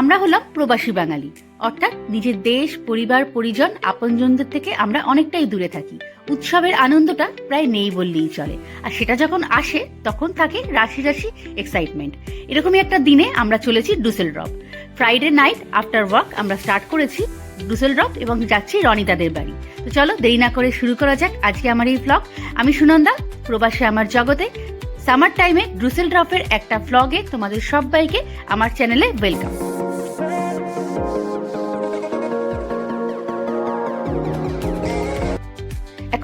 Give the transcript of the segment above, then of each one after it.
আমরা হলাম প্রবাসী বাঙালি। অর্থাৎ নিজের দেশ, পরিবার, পরিজন, আপনজনদের থেকে আমরা অনেকটাই দূরে থাকি। উৎসবের আনন্দটা প্রায় নেই বললেই চলে। আর সেটা যখন আসে, তখন থাকে রাশি রাশি এক্সাইটমেন্ট এরকমই একটা দিনে আমরা চলেছি Dusseldorf Friday night after work আমরা স্টার্ট করেছি ডুসেল ড্রপ এবং যাচ্ছি রনিতাদের বাড়ি। তো চলো দেরি না করে শুরু করা যাক আজকে আমার এই ব্লগ আমি সুনন্দা, প্রবাসে আমার জগতে। সামার টাইমে ড্রুসেল ড্রপের একটা ফ্লগে তোমাদের সবাইকে আমার চ্যানেলে ওয়েলকাম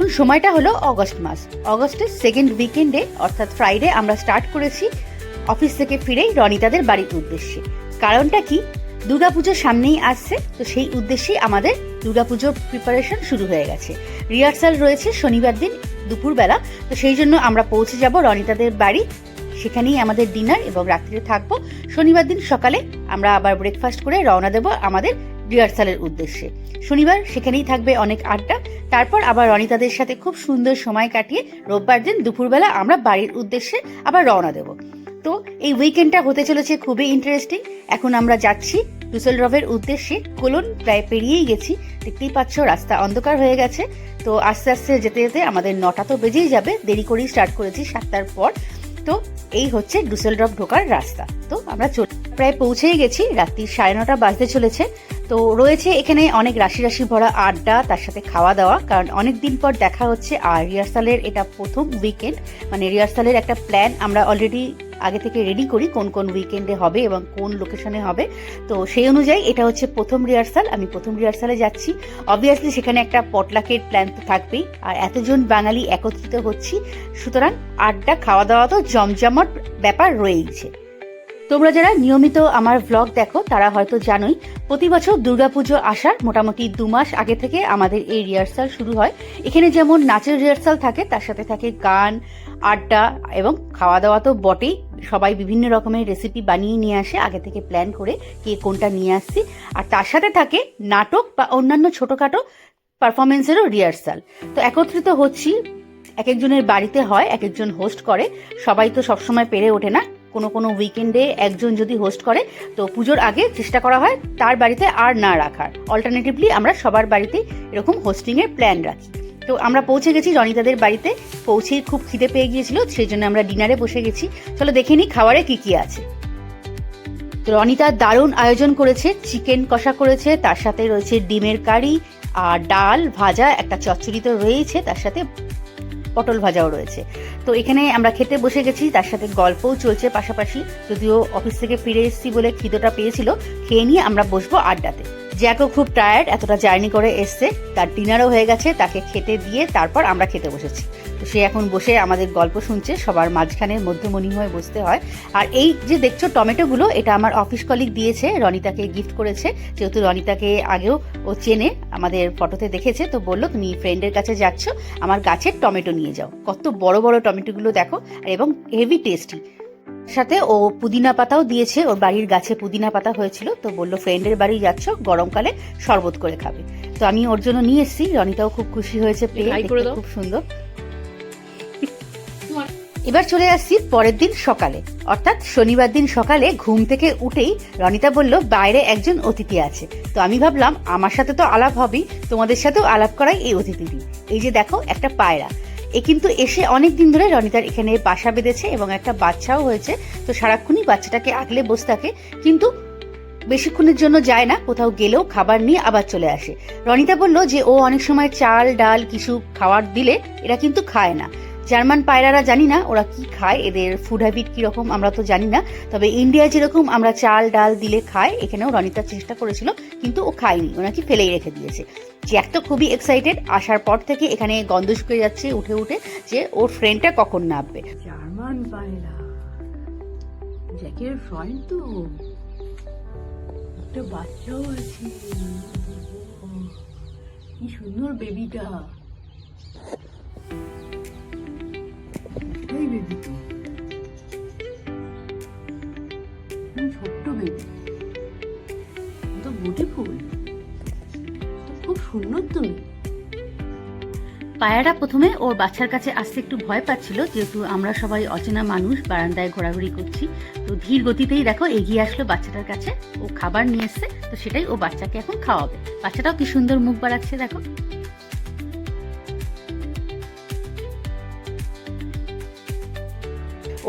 এখন সময়টা হলো অগস্ট মাস। অগস্টের সেকেন্ড উইকেন্ডে অর্থাৎ ফ্রাইডে আমরা স্টার্ট করেছি অফিস থেকে ফিরেই রনিতাদের বাড়ির উদ্দেশ্যে। কারণটা কি? দুর্গাপুজোর সামনেই আসছে, তো সেই উদ্দেশ্যেই আমাদের দুর্গাপুজোর প্রিপারেশন শুরু হয়ে গেছে। রিহার্সাল রয়েছে শনিবার দিন দুপুরবেলা, তো সেই জন্য আমরা পৌঁছে যাব রনিতাদের বাড়ি। সেখানেই আমাদের ডিনার এবং রাত্রিরে থাকব। শনিবার দিন সকালে আমরা আবার ব্রেকফাস্ট করে রওনা দেব আমাদের রিহার্সালের উদ্দেশ্যে। শনিবার সেখানেই থাকবে অনেক আড্ডা। তারপর আবার রনিতাদের সাথে খুব সুন্দর সময় কাটিয়ে রোববার দিন দুপুরবেলা আমরা বাড়ির উদ্দেশ্যে আবার রওনা দেব। তো এই উইকেন্ডটা হতে চলেছে খুবই ইন্টারেস্টিং এখন আমরা যাচ্ছি ডুসেলড্রফের উদ্দেশ্যে। কোলন প্রায় পেরিয়েই গেছি। দেখতেই পাচ্ছ, রাস্তা অন্ধকার হয়ে গেছে। তো আস্তে আস্তে যেতে যেতে আমাদের নটা তো বেজেই যাবে। দেরি করেই স্টার্ট করেছি সাতটার পর। তো এই হচ্ছে ডুসেলড্রফ ঢোকার রাস্তা। তো আমরা চল প্রায় পৌঁছেই গেছি, রাত্রি সাড়ে নটা বাজতে চলেছে। তো রয়েছে এখানে অনেক রাশি রাশি ভরা আড্ডা, তার সাথে খাওয়া দাওয়া কারণ অনেক দিন পর দেখা হচ্ছে, আর রিহার্সালের এটা প্রথম উইকেন্ড মানে রিহার্সালের একটা প্ল্যান আমরা অলরেডি আগে থেকে রেডি করি, কোন কোন উইকেন্ডে হবে এবং কোন লোকেশনে হবে। তো সেই অনুযায়ী এটা হচ্ছে প্রথম রিহার্সাল আমি প্রথম রিহার্সালে যাচ্ছি। অবভিয়াসলি সেখানে একটা পটলাকের প্ল্যান তো থাকবেই, আর এতজন বাঙালি একত্রিত হচ্ছি। সুতরাং আড্ডা খাওয়া দাওয়া তো জমজমট ব্যাপার রয়েইছে। তোমরা যারা নিয়মিত আমার ভ্লগ দেখো, তারা হয়তো জানোই, প্রতি বছর দুর্গাপুজো আসার মোটামুটি দু মাস আগে থেকে আমাদের এই রিহার্সাল শুরু হয়। এখানে যেমন নাচের রিহার্সাল থাকে, তার সাথে থাকে গান, আড্ডা এবং খাওয়া দাওয়া তো বটেই। সবাই বিভিন্ন রকমের রেসিপি বানিয়ে নিয়ে আসে, আগে থেকে প্ল্যান করে কে কোনটা নিয়ে আসছি। আর তার সাথে থাকে নাটক বা অন্যান্য ছোটোখাটো পারফরমেন্সেরও রিহার্সাল তো একত্রিত হচ্ছি, এক একজনের বাড়িতে হয়, এক একজন হোস্ট করে। সবাই তো সবসময় পেরে ওঠে না। কোনো কোনো উইকেন্ডে একজন যদি হোস্ট করে, তো পুজোর আগে চেষ্টা করা হয় তার বাড়িতে আর না রাখার। অল্টারনেটিভলি আমরা সবার বাড়িতে এরকম হোস্টিংয়ের প্ল্যান রাখি। তো আমরা পৌঁছে গেছি রনিতাদের বাড়িতে, পৌঁছেই খুব খিদে পেয়ে গিয়েছিল সেই জন্য আমরা ডিনারে বসে গেছি। চলো দেখে নিই খাবারে কী কী আছে। তো রনিতা দারুণ আয়োজন করেছে চিকেন কষা করেছে, তার সাথে রয়েছে ডিমের কারি, আর ডাল ভাজা, একটা চচ্চড়ি তো রয়েছে তার সাথে পটল ভাজাও রয়েছে। তো এখানে আমরা খেতে বসে গেছি, তার সাথে গল্পও চলছে পাশাপাশি। যদিও অফিস থেকে ফিরে এসেছি বলে খিদোটা পেয়েছিল, খেয়ে নিয়ে আমরা বসবো আড্ডাতে। জ্যাকও খুব টায়ার্ড এতটা জার্নি করে এসছে। তার ডিনারও হয়ে গেছে, তাকে খেতে দিয়ে তারপর আমরা খেতে বসেছি। তো সে এখন বসে আমাদের গল্প শুনছে, সবার মাঝখানে মধ্যমণি হয়ে বসতে হয়। আর এই যে দেখছ টমেটোগুলো, এটা আমার অফিস কলিগ দিয়েছে, রনিতাকে গিফট করেছে। যেহেতু রনিতাকে আগেও ও চেনে, আমাদের ফটোতে দেখেছে, তো বলল, তুমি ফ্রেন্ডের কাছে যাচ্ছ, আমার গাছের টমেটো নিয়ে যাও। কত বড় বড় টমেটোগুলো দেখো এবং হেভি টেস্টি সাথে ও পুদিনা পাতাও দিয়েছে। ওর বাড়ির গাছে পুদিনা পাতা হয়েছিল। তো বলল ফ্রেন্ডের বাড়ি যাচ্ছ গরমকালে শরবত করে খাবে। তো আমি ওর জন্য নিয়ে এসেছি। রনিতাও খুব খুশি হয়েছে পেয়ে। খুব সুন্দর। এবার চলে আসছি পরের দিন সকালে। অর্থাৎ শনিবার দিন সকালে ঘুম থেকে উঠেই রনিতা বলল বাইরে একজন অতিথি আছে। তো আমি ভাবলাম আমার সাথে তো আলাপ হবেই। তোমাদের সাথেও আলাপ করাই এই অতিথিটি এই যে দেখো একটা পায়রা। এ কিন্তু এসে অনেক দিন ধরে রনিতার এখানে বাসা বেঁধেছে এবং একটা বাচ্চাও হয়েছে। তো সারাক্ষণই বাচ্চাটাকে আগলে বসে থাকে। কিন্তু বেশিক্ষণের জন্য যায় না, কোথাও গেলেও খাবার নিয়ে আবার চলে আসে। রনিতা বলল যে, ও অনেক সময় চাল, ডাল কিছু খাবার দিলে এরা কিন্তু খায় না। জার্মান পায়রারা জানি না ওরা কি খায়, এদের ফুড হ্যাবিট কীরকম আমরা তো জানি না, তবে ইন্ডিয়ায় যেরকম আমরা চাল, ডাল, দিলে খায়, এখানেও রনিতা চেষ্টা করেছিল, কিন্তু ও খায়নি, ও নাকি ফেলেই রেখে দিয়েছে। জ্যাক তো খুবই এক্সাইটেড আসার পর থেকে এখানে গন্ধ শুকিয়ে যাচ্ছে, উঠে উঠে যে ওর ফ্রেন্ডটা কখন নামবে। জার্মান জ্যাকের ফ্রেন্ড তো। একটা বাচ্চাও আছে। কি সুন্দর বেবিটা এই বেবি। ছোট্ট বেবি। তো বিউটিফুল খুব সুন্দর তুমি। পায়রাটা প্রথমে ওর বাচ্চার কাছে আসতে একটু ভয় পাচ্ছিল, যেহেতু আমরা সবাই অচেনা মানুষ, বারান্দায় ঘোরাঘুরি করছি। তো ধীর গতিতেই দেখো এগিয়ে আসলো বাচ্চাটার কাছে, ও খাবার নিয়ে এসছে, তো সেটাই ও বাচ্চাকে এখন খাওয়াবে। বাচ্চাটাও কি সুন্দর মুখ বাড়াচ্ছে, দেখো।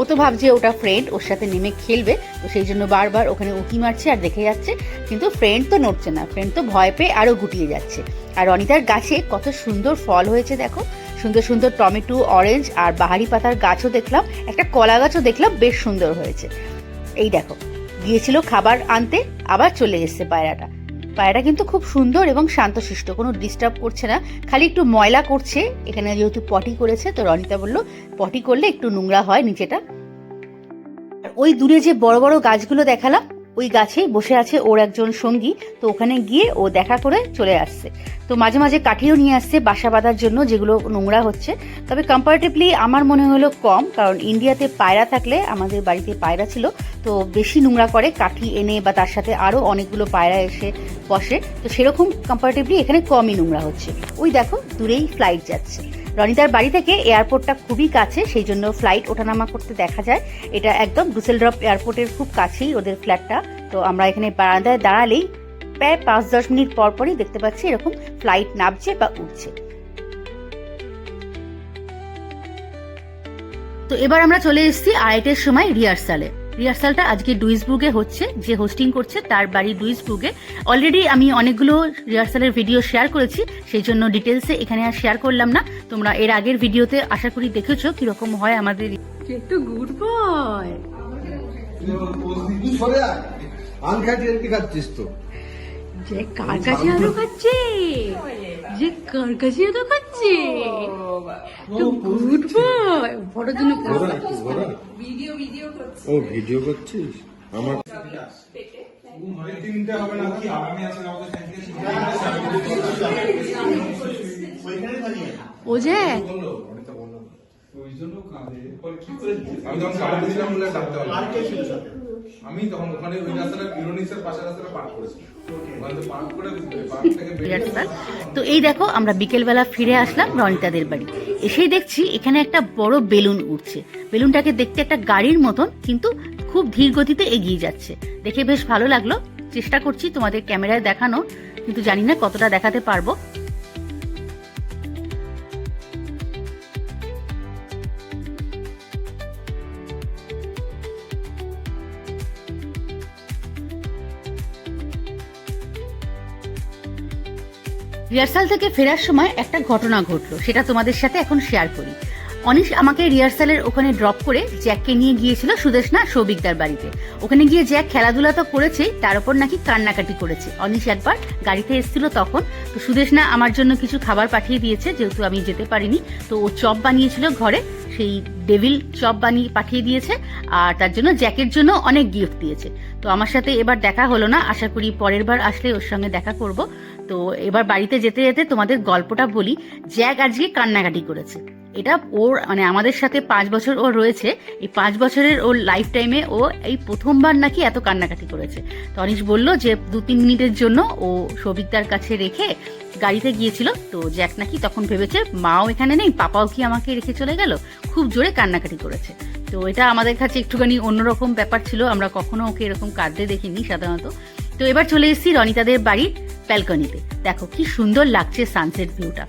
ও তো ভাবছে ওটা ফ্রেন্ড ওর সাথে নেমে খেলবে, তো সেই জন্য বারবার ওখানে উকি মারছে আর দেখে যাচ্ছে, কিন্তু ফ্রেন্ড তো নড়ছে না ফ্রেন্ড তো ভয় পেয়ে আরও গুটিয়ে যাচ্ছে। আর অনিতার গাছে কত সুন্দর ফল হয়েছে দেখো, সুন্দর সুন্দর টমেটো অরেঞ্জ আর বাহারি পাতার গাছও দেখলাম, একটা কলা গাছও দেখলাম বেশ সুন্দর হয়েছে। এই দেখো গিয়েছিল খাবার আনতে, আবার চলে এসছে পায়রাটা। পায়রাটা কিন্তু খুব সুন্দর এবং শান্তশিষ্ট, কোনো ডিস্টার্ব করছে না। খালি একটু ময়লা করছে, এখানে যেহেতু পটি করেছে, তো রনিতা বলল, পটি করলে একটু নোংরা হয় নিচেটা। ওই দূরে যে বড় বড় গাছগুলো দেখালাম ওই গাছেই বসে আছে ওর একজন সঙ্গী। তো ওখানে গিয়ে ও দেখা করে চলে আসছে। তো মাঝে মাঝে কাঠিও নিয়ে আসছে বাসা বাঁধার জন্য, যেগুলো নোংরা হচ্ছে। তবে কম্পারেটিভলি আমার মনে হলো কম, কারণ ইন্ডিয়াতে পায়রা থাকলে, আমাদের বাড়িতে পায়রা ছিল, তো বেশি নোংরা করে কাঠি এনে বা তার সাথে আরও অনেকগুলো পায়রা এসে বসে। তো সেরকম কম্পারেটিভলি এখানে কমই নোংরা হচ্ছে। ওই দেখো, দূরেই ফ্লাইট যাচ্ছে। রনিতার বাড়ি থেকে এয়ারপোর্টটা খুবই কাছে, সেই জন্য ফ্লাইট ওঠানামা করতে দেখা যায়। এটা একদম ড্রুসেলড্রপ এয়ারপোর্টের খুব কাছেই ওদের ফ্ল্যাটটা তো আমরা এখানে বারান্দায় দাঁড়ালেই প্রায় পাঁচ দশ মিনিট পর পরই দেখতে পাচ্ছি এরকম ফ্লাইট নামছে বা উঠছে তো এবার আমরা চলে এসেছি আড়াইটের সময় রিহার্সালে রিহার্সালটা আজকে ডুইসবুর্গে হচ্ছে যে হোস্টিং করছে তার বাড়ি ডুইসবুর্গে। অলরেডি আমি অনেকগুলো রিহার্সালের ভিডিও শেয়ার করেছি সেই জন্য ডিটেলসে এখানে আর শেয়ার করলাম না। তোমরা এর আগের ভিডিওতে আশা করি দেখেছ কীরকম হয় আমাদের তো গুড বয়। খাচ্ছিস তো। যে কার কাছে আলো খাচ্ছে? যে কার কাছে খাচ্ছে? তো গুড বয় ফটোর জন্য ঘোরা একটু ঘোরা। ও ভিডিও করছিস? আমার ও যে? আমি তখন গাড়ি দিয়েছিলাম বলে ডাকতে আমি তখন ওখানে ওই রাস্তাটা ইউরোনিক্সের পাশের রাস্তাটা পার্ক করেছি। তো এই দেখো আমরা বিকেলবেলা ফিরে আসলাম রনিতাদের বাড়ি। এসেই দেখছি এখানে একটা বড় বেলুন উঠছে। বেলুনটাকে দেখতে একটা গাড়ির মতন কিন্তু খুব ধীর গতিতে এগিয়ে যাচ্ছে। দেখে বেশ ভালো লাগল। চেষ্টা করছি তোমাদের ক্যামেরায় দেখানো কিন্তু জানি না কতটা দেখাতে পারব। রিহার্সাল থেকে ফেরার সময় একটা ঘটনা ঘটলো, সেটা তোমাদের সাথে এখন শেয়ার করি। অনিশ আমাকে রিহার্সালের ওখানে ড্রপ করে জ্যাককে নিয়ে গিয়েছিল সুদেশনা সৌভিকদার বাড়িতে। ওখানে গিয়ে জ্যাক খেলাধুলা তো করেছেই তার উপর নাকি কান্নাকাটি করেছে। অনিশ একবার গাড়িতে এসেছিল তখন, তো সুদেশনা আমার জন্য কিছু খাবার পাঠিয়ে দিয়েছে, যেহেতু আমি যেতে পারিনি। তো ও চপ বানিয়েছিল ঘরে, সেই ডেভিল চপ বানিয়ে পাঠিয়ে দিয়েছে, আর তার জন্য জ্যাকের জন্য অনেক গিফট দিয়েছে। তো আমার সাথে এবার দেখা হলো না, আশা করি পরের বার আসলে ওর সঙ্গে দেখা করব। তো এবার বাড়িতে যেতে যেতে তোমাদের গল্পটা বলি। জ্যাক আজকে কান্নাকাটি করেছে। এটা ওর মানে আমাদের সাথে পাঁচ বছর ও রয়েছে। এই পাঁচ বছরের ওর লাইফ টাইমে ও এই প্রথমবার নাকি এত কান্নাকাটি করেছে। তো অনিশ বলল যে দু তিন মিনিটের জন্য ও সৌভিকদার কাছে রেখে গাড়িতে গিয়েছিল। তো জ্যাক নাকি তখন ভেবেছে, মাও এখানে নেই, পাপাও কি আমাকে রেখে চলে গেল? খুব জোরে কান্নাকাটি করেছে। তো এটা আমাদের কাছে একটুখানি অন্যরকম ব্যাপার ছিল। আমরা কখনো ওকে এরকম কাঁদতে দেখিনি সাধারণত। তো এবার চলে এসেছি রনিতাদের বাড়ির ব্যালকনিতে দেখো কি সুন্দর লাগছে সানসেট ভিউটা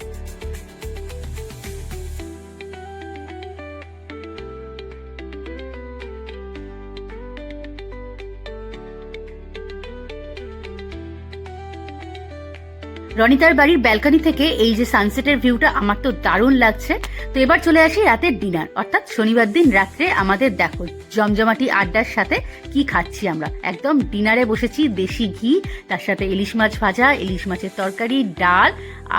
রনিতার বাড়ির ব্যালকনি থেকে এই যে সানসেটের ভিউটা আমার তো দারুণ লাগছে। তো এবার চলে আসি রাতের ডিনার অর্থাৎ শনিবার দিন রাত্রে আমাদের দেখো জমজমাটি আড্ডার সাথে কি খাচ্ছি আমরা। একদম ডিনারে বসেছি দেশি ঘি, তার সাথে ইলিশ মাছ ভাজা, ইলিশ মাছের তরকারি, ডাল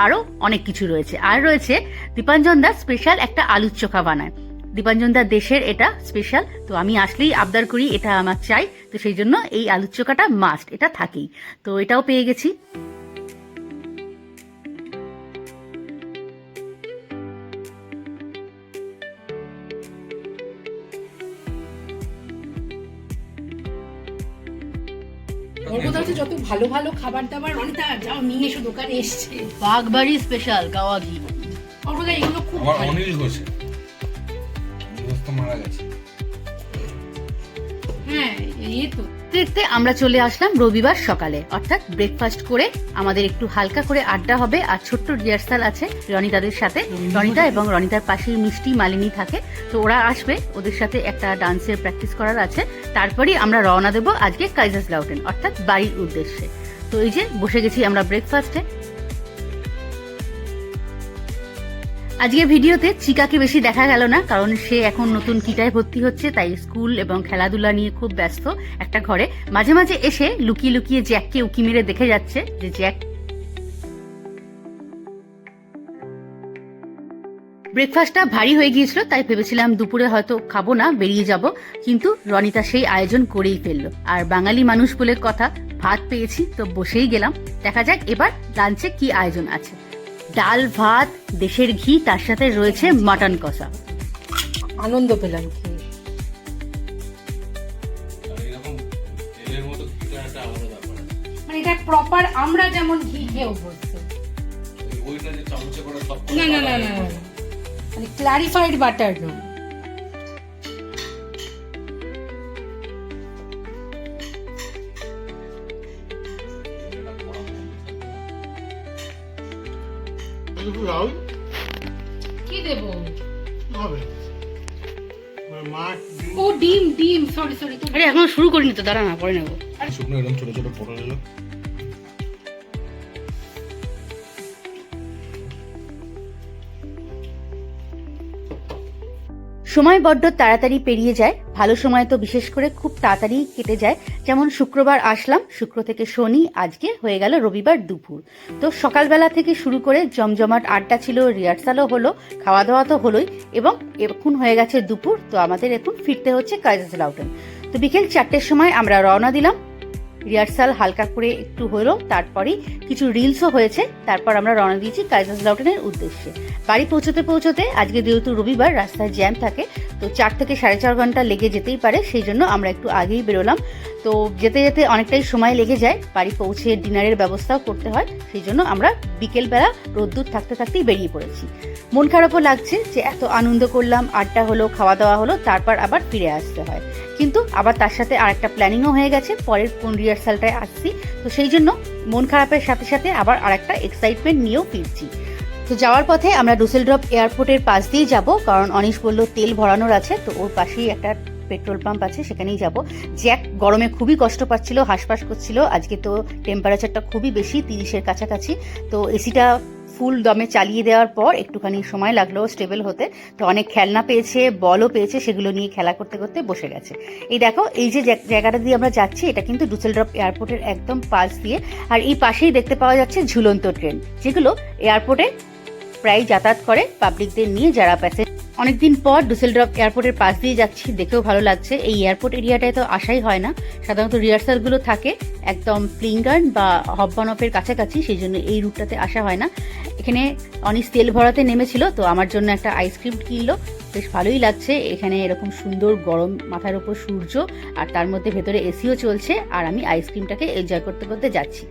আরও অনেক কিছু রয়েছে। আর রয়েছে দীপাঞ্জন দাস স্পেশাল একটা আলুর চোখা বানায়। দীপাঞ্জন দা দেশের এটা স্পেশাল তো আমি আসলেই আবদার করি এটা আমার চাই, তো সেই জন্য এই আলুর চোখাটা মাস্ট এটা থাকেই। তো এটাও পেয়ে গেছি। ভালো ভালো খাবার দাবার অনেকটা যাও নিয়ে এসো দোকানে এসছে। বাগবাড়ি স্পেশাল গাওয়া ঘি। অর্পদা এগুলো খুব আমার ভালো। অনিল ঘোষে মারা গেছে। হ্যাঁ এই তো। দেখতে আমরা চলে আসলাম রবিবার সকালে। অর্থাৎ ব্রেকফাস্ট করে আমাদের একটু হালকা করে আড্ডা হবে আর ছোট্ট রিহার্সাল আছে রনিতাদের সাথে। রনিতা এবং রনিতার পাশে মিষ্টি মালিনী থাকে। তো ওরা আসবে, ওদের সাথে একটা ডান্সের প্র্যাকটিস করার আছে। তারপরেই আমরা রওনা দেবো আজকে কাইজাস লাউটেন অর্থাৎ বাড়ির উদ্দেশ্যে। তো এই যে বসে গেছি আমরা ব্রেকফাস্টে আজকে ভিডিওতে চিকাকে বেশি দেখা গেল না, কারণ সে এখন নতুন কিটায় ভর্তি হচ্ছে, তাই স্কুল এবং খেলাধুলা নিয়ে খুব ব্যস্ত একটা ঘরে। মাঝে মাঝে এসে লুকিয়ে লুকিয়ে জ্যাককে উকি মেরে দেখে যাচ্ছে যে জ্যাক ব্রেকফাস্টটা ভারী হয়ে গিয়েছিল, তাই ভেবেছিলাম দুপুরে হয়তো খাব না, বেরিয়ে যাব। কিন্তু রনিতা সেই আয়োজন করেই ফেলল। আর বাঙালি মানুষ বলে কথা, ভাত পেয়েছি, তো বসেই গেলাম। দেখা যাক এবার লাঞ্চে কি আয়োজন আছে। ডাল ভাত দেশের ঘি তার সাথে রয়েছে মাটন কষা। আনন্দ পেলাম। মানে এটা প্রপার আমরা যেমন ঘি খেয়ে অভ্যস্ত। না না না না না। মানে ক্লারিফাইড বাটার নয় একটু লাউ কি দেবো? হবে। ও ডিম ডিম সরি সরি আরে এখন শুরু করিনি তো দাঁড়া না পরে নেব। শুকনো এরকম ছোট ছোট পড়ে এলো। সময় বড্ড তাড়াতাড়ি পেরিয়ে যায়। ভালো সময় তো বিশেষ করে খুব তাড়াতাড়ি কেটে যায়। যেমন শুক্রবার আসলাম, শুক্র থেকে শনি, আজকে হয়ে গেল রবিবার দুপুর। তো সকালবেলা থেকে শুরু করে জমজমাট আড্ডা ছিল, রিহার্সালও হলো খাওয়া দাওয়া তো হলোই এবং এখন হয়ে গেছে দুপুর। তো আমাদের এখন ফিরতে হচ্ছে কাইজাস লাউটেন তো বিকেল চারটের সময় আমরা রওনা দিলাম। রিহার্সাল হালকা করে একটু হলো তারপরেই কিছু রিলসও হয়েছে, তারপর আমরা রওনা দিয়েছি কাইজাস লাউটেনের উদ্দেশ্যে। বাড়ি পৌঁছতে পৌঁছতে আজকে যেহেতু রবিবার, রাস্তায় জ্যাম থাকে তো চার থেকে সাড়ে চার ঘণ্টা লেগে যেতেই পারে, সেই জন্য আমরা একটু আগেই বেরোলাম। তো যেতে যেতে অনেকটাই সময় লেগে যায়, বাড়ি পৌঁছে ডিনারের ব্যবস্থাও করতে হয়, সেই জন্য আমরা বিকেলবেলা রোদ্দুর থাকতে থাকতেই বেরিয়ে পড়েছি। মন খারাপও লাগছে যে এত আনন্দ করলাম, আড্ডা হলো খাওয়া দাওয়া হলো, তারপর আবার ফিরে আসতে হয়। কিন্তু আবার তার সাথে আরেকটা প্ল্যানিংও হয়ে গেছে, পরের কোন রিহার্সালটায় আসছি। তো সেই জন্য মন খারাপের সাথে সাথে আবার আরেকটা এক্সাইটমেন্ট নিয়েও ফিরছি। তো যাওয়ার পথে আমরা ডুসেলড্রপ এয়ারপোর্টের পাশ দিয়ে যাব, কারণ অনিশ বলল তেল ভরানোর আছে, তো ওর পাশেই একটা পেট্রোল পাম্প আছে, সেখানেই যাব। জ্যাক গরমে খুবই কষ্ট পাচ্ছিল, হাঁসফাঁস করছিল, আজকে তো টেম্পারেচারটা খুবই বেশি, তিরিশের কাছাকাছি। তো এসিটা ফুল দমে চালিয়ে দেওয়ার পর একটুখানি সময় লাগল স্টেবল হতে। তো অনেক খেলনা পেয়েছে, বলও পেয়েছে, সেগুলো নিয়ে খেলা করতে করতে বসে গেছে। এই দেখো, এই যে জায়গাটা দিয়ে আমরা যাচ্ছি, এটা কিন্তু ডুসেলড্রপ এয়ারপোর্টের একদম পাশ দিয়ে। আর এই পাশেই দেখতে পাওয়া যাচ্ছে ঝুলন্ত ট্রেন, যেগুলো এয়ারপোর্টে প্রায় যাতায়াত করে পাবলিকদের নিয়ে যারা প্যাসেঞ্জার অনেকদিন পর ডুসেলড্রপ এয়ারপোর্টের পাশ দিয়ে যাচ্ছি, দেখেও ভালো লাগছে। এই এয়ারপোর্ট এরিয়াটায় তো আসাই হয় না। সাধারণত রিহার্সালগুলো থাকে, একদম প্লিঙ্গার্ন বা হব্বানপের কাছাকাছি, সেই জন্য এই রুটটাতে আসা হয় না। এখানে অনিস তেল ভরাতে নেমেছিল, তো আমার জন্য একটা আইসক্রিম কিনলো। বেশ ভালোই লাগছে। এখানে এরকম সুন্দর গরম মাথার ওপর সূর্য, আর তার মধ্যে ভেতরে এসিও চলছে, আর আমি আইসক্রিমটাকে এনজয় করতে করতে যাচ্ছি।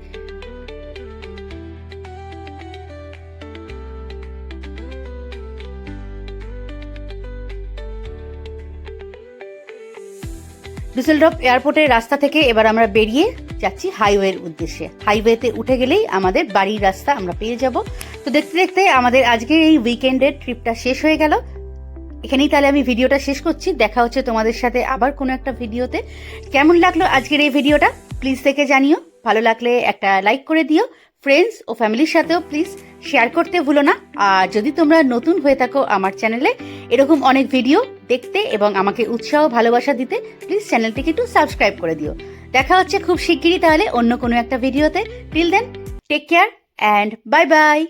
ডুসেলড্রপ এয়ারপোর্টের রাস্তা থেকে এবার আমরা বেরিয়ে যাচ্ছি হাইওয়ের উদ্দেশ্যে। হাইওয়েতে উঠে গেলেই আমাদের বাড়ির রাস্তা আমরা পেয়ে যাব। তো দেখতে দেখতে আমাদের আজকের এই উইকেন্ডের ট্রিপটা শেষ হয়ে গেল। এখানেই তাহলে আমি ভিডিওটা শেষ করছি। দেখা হচ্ছে তোমাদের সাথে আবার কোনো একটা ভিডিওতে। কেমন লাগল আজকের এই ভিডিওটা? প্লিজ থেকে জানিও। ভালো লাগলে একটা লাইক করে দিও। ফ্রেন্ডস ও ফ্যামিলির সাথেও প্লিজ শেয়ার করতে ভুলো না। আর যদি তোমরা নতুন হয়ে থাকো আমার চ্যানেলে, এরকম অনেক ভিডিও দেখতে এবং আমাকে উৎসাহ ভালোবাসা দিতে প্লিজ চ্যানেলটিকে একটু সাবস্ক্রাইব করে দিও। দেখা হচ্ছে খুব শিগগিরই তাহলে অন্য কোনো একটা ভিডিওতে। Till then take care and bye bye